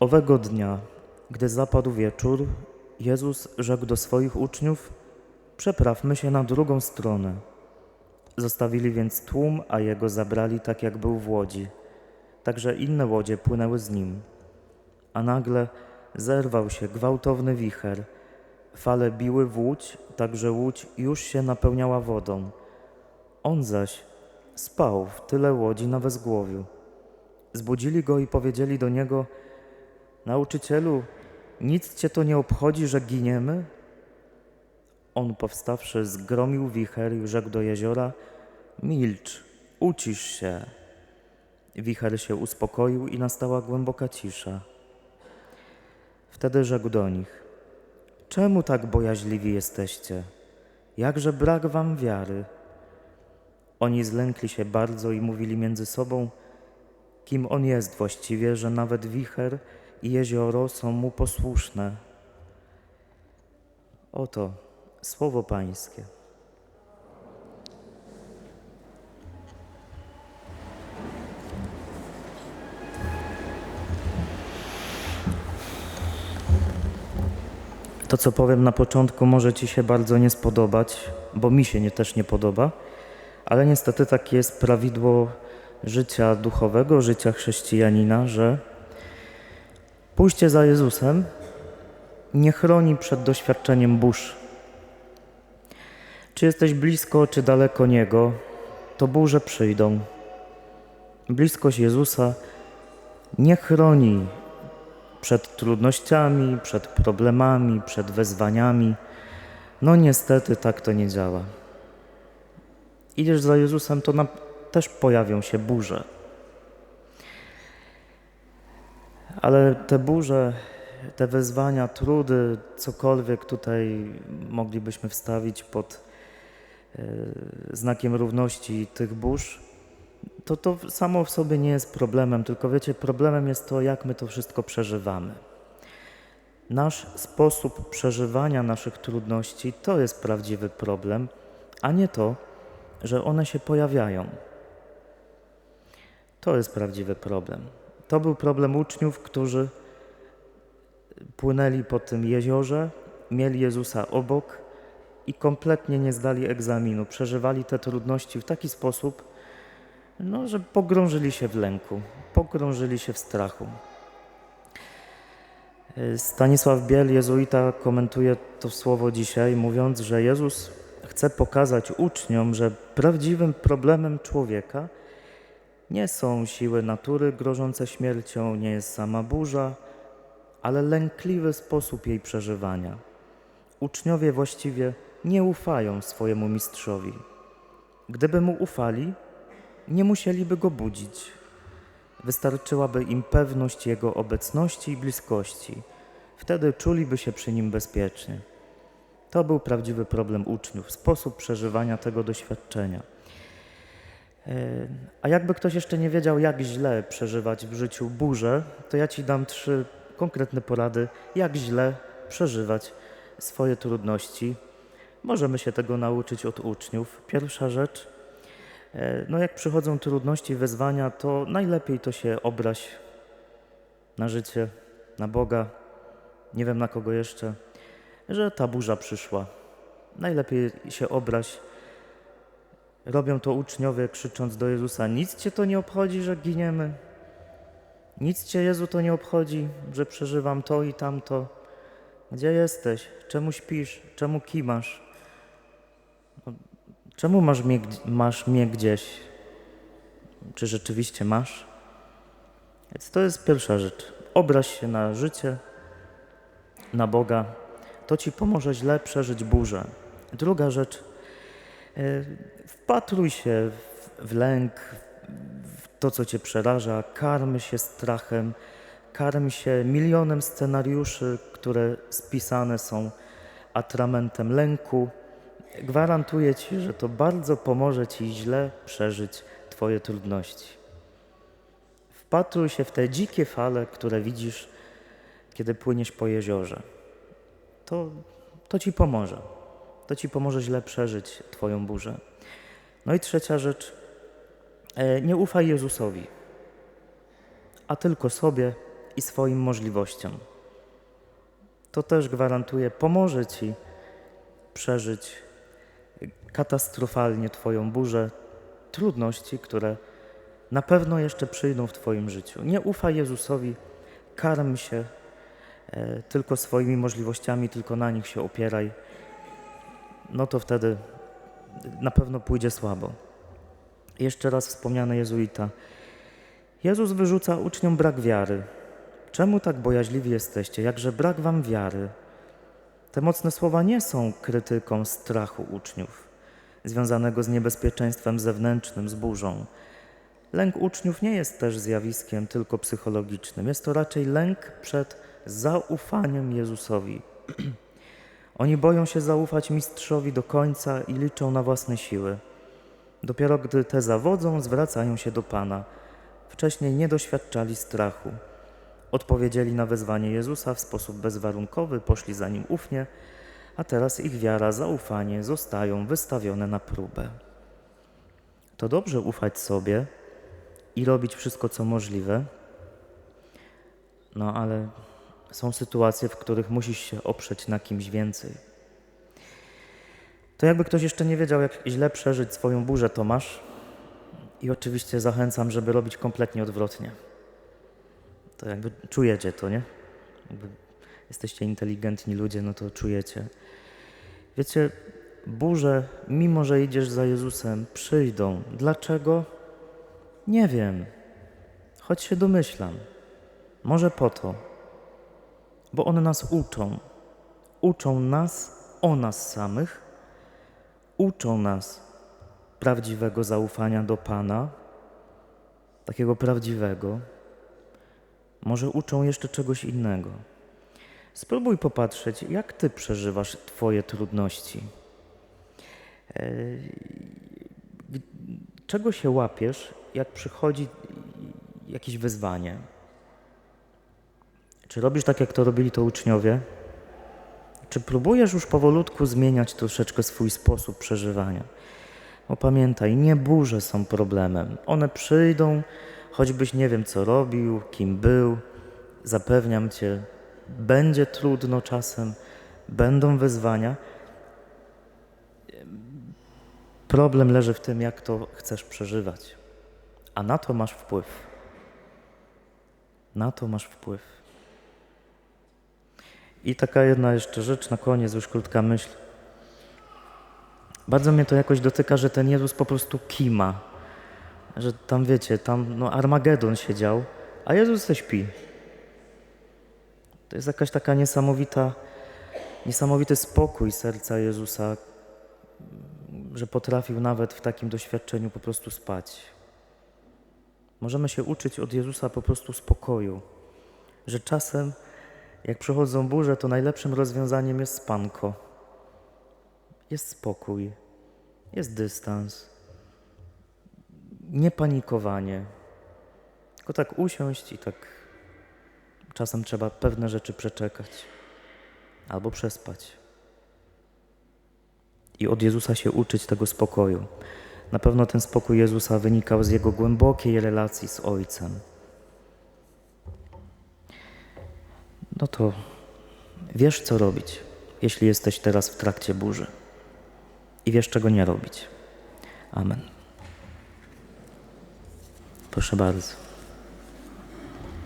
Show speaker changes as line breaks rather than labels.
Owego dnia, gdy zapadł wieczór, Jezus rzekł do swoich uczniów: Przeprawmy się na drugą stronę. Zostawili więc tłum, a jego zabrali tak, jak był w łodzi. Także inne łodzie płynęły z nim. A nagle zerwał się gwałtowny wicher. Fale biły w łódź, tak że łódź już się napełniała wodą. On zaś spał w tyle łodzi na wezgłowiu. Zbudzili go i powiedzieli do niego: Nauczycielu, nic cię to nie obchodzi, że giniemy? On powstawszy, zgromił wicher i rzekł do jeziora: Milcz, ucisz się. Wicher się uspokoił i nastała głęboka cisza. Wtedy rzekł do nich: Czemu tak bojaźliwi jesteście? Jakże brak wam wiary? Oni zlękli się bardzo i mówili między sobą, kim on jest właściwie, że nawet wicher i jezioro są mu posłuszne. Oto słowo Pańskie. To, co powiem na początku, może Ci się bardzo nie spodobać, bo mi się nie, też nie podoba, ale niestety takie jest prawidło życia duchowego, życia chrześcijanina, że pójście za Jezusem nie chroni przed doświadczeniem burz. Czy jesteś blisko, czy daleko Niego, to burze przyjdą. Bliskość Jezusa nie chroni przed trudnościami, przed problemami, przed wezwaniami. No niestety tak to nie działa. Idziesz za Jezusem, to na, też pojawią się burze. Ale te burze, te wezwania, trudy, cokolwiek tutaj moglibyśmy wstawić pod e, znakiem równości tych burz, to to samo w sobie nie jest problemem, tylko wiecie, problemem jest to, jak my to wszystko przeżywamy. Nasz sposób przeżywania naszych trudności to jest prawdziwy problem, a nie to, że one się pojawiają. To jest prawdziwy problem. To był problem uczniów, którzy płynęli po tym jeziorze, mieli Jezusa obok i kompletnie nie zdali egzaminu. Przeżywali te trudności w taki sposób, no, że pogrążyli się w lęku, pogrążyli się w strachu. Stanisław Biel, jezuita, komentuje to słowo dzisiaj, mówiąc, że Jezus chce pokazać uczniom, że prawdziwym problemem człowieka nie są siły natury grożące śmiercią, nie jest sama burza, ale lękliwy sposób jej przeżywania. Uczniowie właściwie nie ufają swojemu mistrzowi. Gdyby mu ufali, nie musieliby go budzić. Wystarczyłaby im pewność jego obecności i bliskości. Wtedy czuliby się przy nim bezpiecznie. To był prawdziwy problem uczniów, sposób przeżywania tego doświadczenia. A jakby ktoś jeszcze nie wiedział, jak źle przeżywać w życiu burzę, to ja Ci dam trzy konkretne porady, jak źle przeżywać swoje trudności. Możemy się tego nauczyć od uczniów. Pierwsza rzecz, e, no jak przychodzą trudności, wyzwania, to najlepiej to się obrać na życie, na Boga, nie wiem na kogo jeszcze, że ta burza przyszła. Najlepiej się obrać Robią to uczniowie, krzycząc do Jezusa: Nic cię to nie obchodzi, że giniemy. Nic cię, Jezu, to nie obchodzi, że przeżywam to i tamto. Gdzie jesteś? Czemu śpisz? Czemu kimasz? Czemu masz mnie, masz mnie gdzieś? Czy rzeczywiście masz? Więc to jest pierwsza rzecz. Obraź się na życie, na Boga. To ci pomoże źle przeżyć burzę. Druga rzecz wpatruj się w lęk, w to, co cię przeraża, karm się strachem, karm się milionem scenariuszy, które spisane są atramentem lęku. Gwarantuję ci, że to bardzo pomoże ci źle przeżyć Twoje trudności. Wpatruj się w te dzikie fale, które widzisz, kiedy płyniesz po jeziorze. To, to ci pomoże to ci pomoże źle przeżyć Twoją burzę. No i trzecia rzecz, e, nie ufaj Jezusowi, a tylko sobie i swoim możliwościom. To też gwarantuje, pomoże Ci przeżyć katastrofalnie Twoją burzę, trudności, które na pewno jeszcze przyjdą w Twoim życiu. Nie ufaj Jezusowi, karm się e, tylko swoimi możliwościami, tylko na nich się opieraj. No to wtedy na pewno pójdzie słabo. Jeszcze raz wspomniany jezuita. Jezus wyrzuca uczniom brak wiary. Czemu tak bojaźliwi jesteście? Jakże brak wam wiary? Te mocne słowa nie są krytyką strachu uczniów, związanego z niebezpieczeństwem zewnętrznym, z burzą. Lęk uczniów nie jest też zjawiskiem tylko psychologicznym. Jest to raczej lęk przed zaufaniem Jezusowi. Oni boją się zaufać mistrzowi do końca i liczą na własne siły. Dopiero gdy te zawodzą, zwracają się do Pana. Wcześniej nie doświadczali strachu. Odpowiedzieli na wezwanie Jezusa w sposób bezwarunkowy, poszli za nim ufnie, a teraz ich wiara, zaufanie zostają wystawione na próbę. To dobrze ufać sobie i robić wszystko, co możliwe, no ale są sytuacje, w których musisz się oprzeć na kimś więcej. To jakby ktoś jeszcze nie wiedział, jak źle przeżyć swoją burzę, to masz. I oczywiście zachęcam, żeby robić kompletnie odwrotnie. To jakby czujecie to, nie? Jakby jesteście inteligentni ludzie, no to czujecie. Wiecie, burze, mimo że idziesz za Jezusem, przyjdą. Dlaczego? Nie wiem. Choć się domyślam. Może po to, bo one nas uczą. Uczą nas o nas samych, uczą nas prawdziwego zaufania do Pana, takiego prawdziwego. Może uczą jeszcze czegoś innego. Spróbuj popatrzeć, jak Ty przeżywasz Twoje trudności. E, Czego się łapiesz, jak przychodzi jakieś wyzwanie? Czy robisz tak, jak to robili to uczniowie? Czy próbujesz już powolutku zmieniać troszeczkę swój sposób przeżywania? Bo pamiętaj, nie burze są problemem. One przyjdą, choćbyś nie wiem, co robił, kim był. Zapewniam cię, będzie trudno czasem, będą wyzwania. Problem leży w tym, jak to chcesz przeżywać, a na to masz wpływ. Na to masz wpływ. I taka jedna jeszcze rzecz na koniec, już krótka myśl. Bardzo mnie to jakoś dotyka, że ten Jezus po prostu kima. Że tam wiecie, tam no Armagedon się dział, a Jezus se śpi. To jest jakaś taka niesamowita, niesamowity spokój serca Jezusa, że potrafił nawet w takim doświadczeniu po prostu spać. Możemy się uczyć od Jezusa po prostu spokoju, że czasem jak przychodzą burze, to najlepszym rozwiązaniem jest spanko. Jest spokój, jest dystans, nie panikowanie. Tylko tak usiąść i tak czasem trzeba pewne rzeczy przeczekać albo przespać. I od Jezusa się uczyć tego spokoju. Na pewno ten spokój Jezusa wynikał z jego głębokiej relacji z Ojcem. No to wiesz, co robić, jeśli jesteś teraz w trakcie burzy. I wiesz, czego nie robić. Amen. Proszę bardzo.